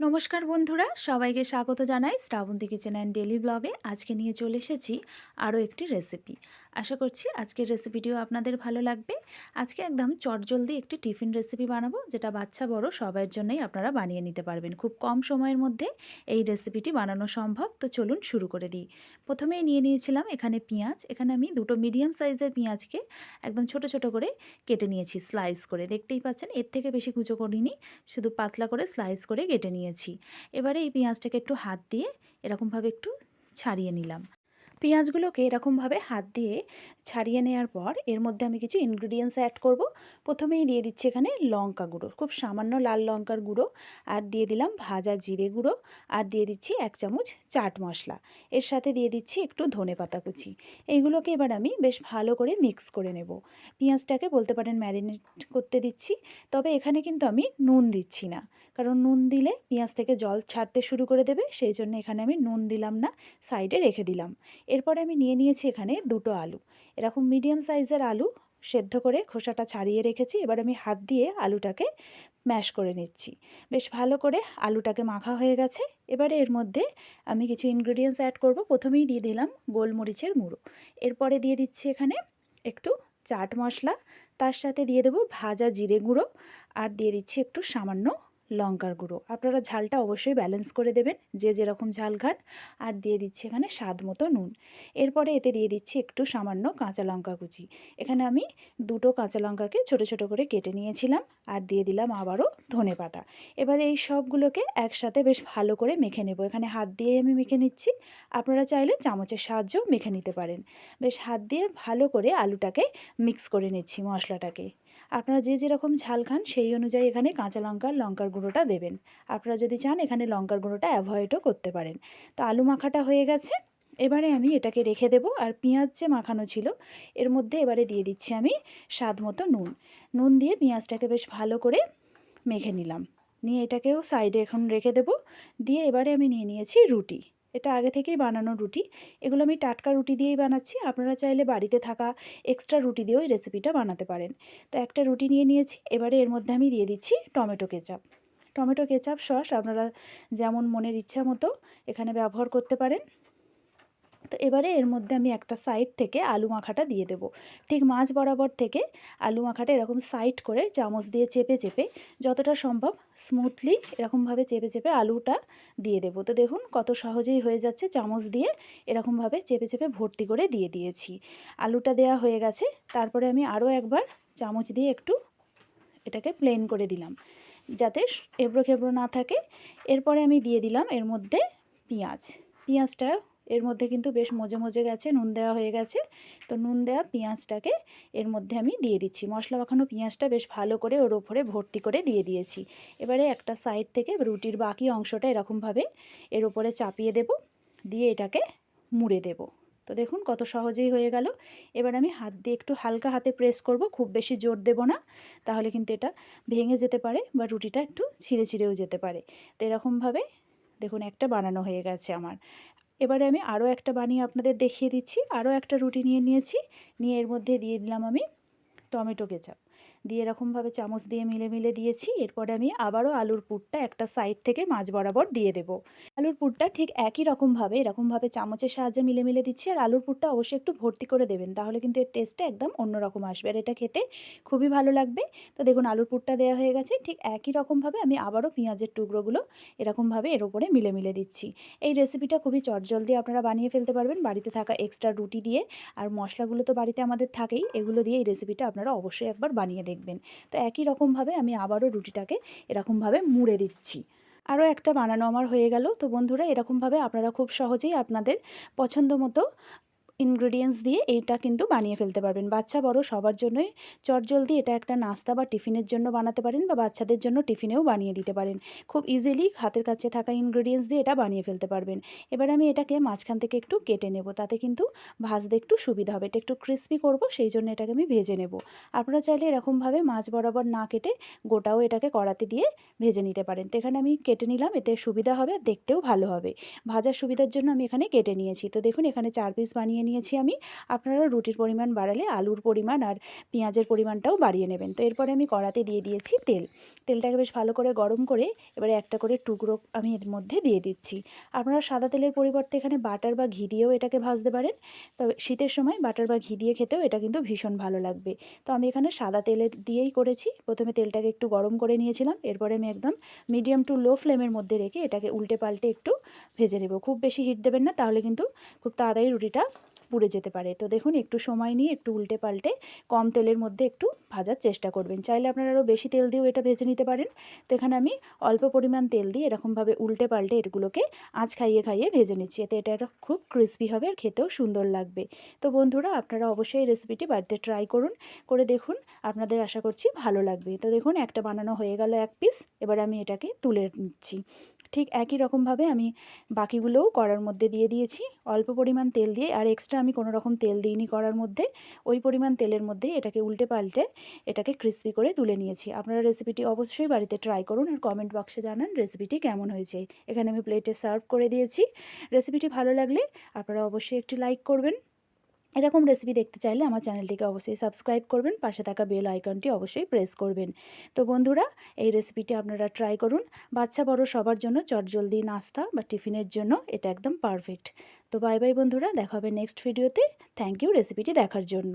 নমস্কার বন্ধুরা, সবাইকে স্বাগত জানাই শ্রাবন্তী কিচেন অ্যান্ড ডেলি ব্লগে। আজকে নিয়ে চলে এসেছি আরও একটি রেসিপি। আশা করছি আজকের রেসিপিটিও আপনাদের ভালো লাগবে। আজকে একদম চটজলদি একটি টিফিন রেসিপি বানাবো, যেটা বাচ্চা বড় সবার জন্যই আপনারা বানিয়ে নিতে পারবেন। খুব কম সময়ের মধ্যে এই রেসিপিটি বানানো সম্ভব। তো চলুন শুরু করে দিই। প্রথমেই নিয়ে নিয়েছিলাম এখানে পেঁয়াজ। এখানে আমি দুটো মিডিয়াম সাইজের পেঁয়াজকে একদম ছোট ছোট করে কেটে নিয়েছি স্লাইস করে। দেখতেই পাচ্ছেন, এর থেকে বেশি কুচো করিনি, শুধু পাতলা করে স্লাইস করে কেটে নিয়েছি। এবারে এই পেঁয়াজটাকে একটু হাত দিয়ে এরকমভাবে একটু ছাড়িয়ে নিলাম। পেঁয়াজগুলোকে এরকমভাবে হাত দিয়ে ছাড়িয়ে নেওয়ার পর এর মধ্যে আমি কিছু ইনগ্রিডিয়েন্টস অ্যাড করব। প্রথমেই দিয়ে দিচ্ছি এখানে লঙ্কা গুঁড়ো, খুব সামান্য লাল লঙ্কার গুঁড়ো, আর দিয়ে দিলাম ভাজা জিরে গুঁড়ো, আর দিয়ে দিচ্ছি এক চামচ চাট মশলা। এর সাথে দিয়ে দিচ্ছি একটু ধনে পাতা কুচি। এইগুলোকে এবার আমি বেশ ভালো করে মিক্স করে নেব। পেঁয়াজটাকে বলতে পারেন ম্যারিনেট করতে দিচ্ছি, তবে এখানে কিন্তু আমি নুন দিচ্ছি না। কারণ নুন দিলে পেঁয়াজ থেকে জল ছাড়তে শুরু করে দেবে, সেই জন্য এখানে আমি নুন দিলাম না সাইডে রেখে দিলাম। এরপরে আমি নিয়ে নিয়েছি এখানে দুটো আলু। এরকম মিডিয়াম সাইজের আলু সেদ্ধ করে খোসাটা ছাড়িয়ে রেখেছি। এবার আমি হাত দিয়ে আলুটাকে ম্যাশ করে নিচ্ছি। বেশ ভালো করে আলুটাকে মাখা হয়ে গেছে। এবারে এর মধ্যে আমি কিছু ইনগ্রিডিয়েন্টস অ্যাড করব। প্রথমেই দিয়ে দিলাম গোলমরিচের মুড়ো এরপরে দিয়ে দিচ্ছি এখানে একটু চাট মশলা। তার সাথে দিয়ে দেবো ভাজা জিরে গুঁড়ো। আর দিয়ে দিচ্ছি একটু সামান্য লঙ্কার গুঁড়ো। আপনারা ঝালটা অবশ্যই ব্যালেন্স করে দেবেন, যে যেরকম ঝাল খান। আর দিয়ে দিচ্ছি এখানে স্বাদ মতো নুন। এরপরে এতে দিয়ে দিচ্ছি একটু সামান্য কাঁচা লঙ্কা কুচি। এখানে আমি দুটো কাঁচা লঙ্কাকে ছোট ছোট করে কেটে নিয়েছিলাম, আর দিয়ে দিলাম আবারও ধনে পাতা। এবারে এই সবগুলোকে একসাথে বেশ ভালো করে মেখে নেব। এখানে হাত দিয়ে আমি মেখে নিচ্ছি। আপনারা চাইলে চামচের সাহায্যেও মেখে নিতে পারেন। বেশ হাত দিয়ে ভালো করে আলুটাকে মিক্স করে নিচ্ছি মশলাটাকে। আপনারা যে যেরকম ঝাল খান, সেই অনুযায়ী এখানে কাঁচা লঙ্কার লঙ্কার গুঁড়োটা দেবেন। আপনারা যদি চান, এখানে লঙ্কার গুঁড়োটা অ্যাভয়েডও করতে পারেন। তো আলু মাখাটা হয়ে গেছে। এবারে আমি এটাকে রেখে দেব, আর পেঁয়াজ যে মাখানো ছিল, এর মধ্যে এবারে দিয়ে দিচ্ছি আমি স্বাদ মতো নুন। নুন দিয়ে পেঁয়াজটাকে বেশ ভালো করে মেখে নিলাম। নিয়ে এটাকেও সাইডে এখন রেখে দেব। দিয়ে এবারে আমি নিয়ে নিয়েছি রুটি। এটা আগে থেকেই বানানো রুটি। এগুলো আমি টাটকা রুটি দিয়েই বানাচ্ছি। আপনারা চাইলে বাড়িতে থাকা এক্সট্রা রুটি দিয়েও এই রেসিপিটা বানাতে পারেন। তো একটা রুটি নিয়ে নিয়েছি, এবারে এর মধ্যে আমি দিয়ে দিচ্ছি tomato ketchup. Tomato ketchup sauce আপনারা যেমন মনের ইচ্ছা মতো এখানে ব্যবহার করতে পারেন। তো এবারে এর মধ্যে আমি একটা সাইড থেকে আলু মাখাটা দিয়ে দেব। ঠিক মাছ বরাবর থেকে আলু মাখাটা এরকম সাইড করে চামচ দিয়ে চেপে চেপে যতটা সম্ভব স্মুথলি এরকমভাবে চেপে চেপে আলুটা দিয়ে দেবো। তো দেখুন কত সহজেই হয়ে যাচ্ছে চামচ দিয়ে এরকমভাবে চেপে চেপে ভর্তি করে দিয়ে দিয়েছি। আলুটা দেয়া হয়ে গেছে, তারপরে আমি আরও একবার চামচ দিয়ে একটু এটাকে প্লেন করে দিলাম। যাতে এবড়ো খেবড়ো না থাকে। এরপরে আমি দিয়ে দিলাম এর মধ্যে পেঁয়াজ। পেঁয়াজটা এর মধ্যে কিন্তু বেশ মজে মজে গেছে, নুন দেওয়া হয়ে গেছে। তো নুন দেওয়া পেঁয়াজটাকে এর মধ্যে আমি দিয়ে দিচ্ছি। মশলা মাখানো পেঁয়াজটা বেশ ভালো করে ওর ওপরে ভর্তি করে দিয়ে দিয়েছি। এবারে একটা সাইড থেকে রুটির বাকি অংশটা এরকমভাবে এর ওপরে চাপিয়ে দেব, দিয়ে এটাকে মুড়ে দেব। তো দেখুন কত সহজেই হয়ে গেল। এবার আমি হাত দিয়ে একটু হালকা হাতে প্রেস করব, খুব বেশি জোর দেব না। তাহলে কিন্তু এটা ভেঙে যেতে পারে বা রুটিটা একটু ছিঁড়ে ছিঁড়েও যেতে পারে। তো এরকমভাবে দেখুন একটা বানানো হয়ে গেছে আমার। এবারে আমি আরও একটা বানিয়ে আপনাদের দেখিয়ে দিচ্ছি। আরও একটা রুটি নিয়ে নিয়েছি। নিয়ে এর মধ্যে দিয়ে দিলাম আমি টমেটো কেচাপ। দিয়ে এরকমভাবে চামচ দিয়ে মিলে মিলে দিয়েছি। এরপরে আমি আবারও আলুর পুরটা একটা সাইড থেকে মাছ বরাবর দিয়ে দেব। আলুর পুরটা ঠিক একই রকমভাবে, এরকমভাবে চামচের সাহায্যে মিলে মিলে দিচ্ছি। আর আলুর পুরটা অবশ্যই একটু ভর্তি করে দেবেন, তাহলে কিন্তু এর টেস্টটা একদম অন্যরকম আসবে। আর এটা খেতে খুবই ভালো লাগবে। তো দেখুন, আলুর পুরটা দেওয়া হয়ে গেছে। ঠিক একই রকমভাবে আমি আবারও পেঁয়াজের টুকরোগুলো এরকমভাবে এর ওপরে মিলে মিলে দিচ্ছি। এই রেসিপিটা খুবই চটজলদি আপনারা বানিয়ে ফেলতে পারবেন বাড়িতে থাকা এক্সট্রা রুটি দিয়ে। আর মশলাগুলো তো বাড়িতে আমাদের থাকেই, এগুলো দিয়ে এই রেসিপিটা আপনারা অবশ্যই একবার বানিয়ে দেখবেন। তো একই রকমভাবে আমি আবারও রুটিটাকে এরকমভাবে মুড়ে দিচ্ছি। আরও একটা বানানো আমার হয়ে গেল। তো বন্ধুরা, এরকমভাবে আপনারা খুব সহজেই আপনাদের পছন্দ মতো ইনগ্রেডিয়েন্টস দিয়ে এটা কিন্তু বানিয়ে ফেলতে পারবেন। বাচ্চা বড় সবার জন্যই চটজলদি এটা একটা নাস্তা বা টিফিনের জন্য বানাতে পারেন বা বাচ্চাদের জন্য টিফিনেও বানিয়ে দিতে পারেন। খুব ইজিলি হাতের কাছে থাকা ইনগ্রেডিয়েন্টস দিয়ে এটা বানিয়ে ফেলতে পারবেন। এবার আমি এটাকে মাঝখান থেকে একটু কেটে নেব, তাতে কিন্তু ভাজতে একটু সুবিধা হবে। এটা একটু ক্রিস্পি করব, সেই জন্য এটাকে আমি ভেজে নেব। আপনারা চাইলে এরকমভাবে মাছ বরাবর না কেটে গোটাও এটাকে কড়াতে দিয়ে ভেজে নিতে পারেন। তো এখানে আমি কেটে নিলাম, এতে সুবিধা হবে, দেখতেও ভালো হবে। ভাজার সুবিধার জন্য আমি এখানে কেটে নিয়েছি। তো দেখুন, এখানে চার পিস বানিয়ে নিয়েছি আমি। আপনারা রুটির পরিমাণ বাড়ালে আলুর পরিমাণ আর পেঁয়াজের পরিমাণটাও বাড়িয়ে নেবেন। তো এরপরে আমি কড়াতে দিয়ে দিয়েছি তেল। তেলটাকে বেশ ভালো করে গরম করে এবারে একটা করে টুকরো আমি এর মধ্যে দিয়ে দিচ্ছি। আপনারা সাদা তেলের পরিবর্তে এখানে বাটার বা ঘি দিয়েও এটাকে ভাজতে পারেন। তবে শীতের সময় বাটার বা ঘি দিয়ে খেতেও এটা কিন্তু ভীষণ ভালো লাগবে। তো আমি এখানে সাদা তেলের দিয়েই করেছি। প্রথমে তেলটাকে একটু গরম করে নিয়েছিলাম। এরপরে আমি একদম মিডিয়াম টু লো ফ্লেমের মধ্যে রেখে এটাকে উল্টে পাল্টে একটু ভেজে নেব। খুব বেশি হিট দেবেন না, তাহলে কিন্তু খুব তাড়াতাড়ি রুটিটা পুড়ে যেতে পারে। তো দেখুন, একটু সময় নিয়ে একটু উল্টে পাল্টে কম তেলের মধ্যে একটু ভাজার চেষ্টা করবেন। চাইলে আপনারা আরও বেশি তেল দিয়েও এটা ভেজে নিতে পারেন। তো এখানে আমি অল্প পরিমাণ তেল দিয়ে এরকমভাবে উল্টে পাল্টে এগুলোকে আঁচ খাইয়ে খাইয়ে ভেজে নিচ্ছি। এতে এটা খুব ক্রিস্পি হবে আর খেতেও সুন্দর লাগবে। তো বন্ধুরা, আপনারা অবশ্যই রেসিপিটি বাড়িতে ট্রাই করুন। করে দেখুন, আপনাদের আশা করছি ভালো লাগবে। তো দেখুন, একটা বানানো হয়ে গেল এক পিস এবার আমি এটাকে তুলে নিচ্ছি। ঠিক একই রকমভাবে আমি বাকিগুলোও কড়ার মধ্যে দিয়ে দিয়েছি। অল্প পরিমাণ তেল দিয়ে আর এক্সট্রা আমি কোনো রকম তেল দিইনি কড়ার মধ্যে। ওই পরিমাণ তেলের মধ্যেই এটাকে উল্টে পাল্টে এটাকে ক্রিস্পি করে তুলে নিয়েছি। আপনারা রেসিপিটি অবশ্যই বাড়িতে ট্রাই করুন আর কমেন্ট বক্সে জানান রেসিপিটি কেমন হয়েছে। এখানে আমি প্লেটে সার্ভ করে দিয়েছি। রেসিপিটি ভালো লাগলে আপনারা অবশ্যই একটি লাইক করবেন। এরকম রেসিপি দেখতে চাইলে আমার চ্যানেলটিকে অবশ্যই সাবস্ক্রাইব করবেন, পাশে থাকা বেল আইকনটি অবশ্যই প্রেস করবেন। তো বন্ধুরা, এই রেসিপিটি আপনারা ট্রাই করুন। বাচ্চা বড় সবার জন্য চটজলদি নাস্তা বা টিফিনের জন্য এটা একদম পারফেক্ট তো বাই বাই বন্ধুরা, দেখা হবে নেক্সট ভিডিওতে থ্যাংক ইউ রেসিপিটি দেখার জন্য।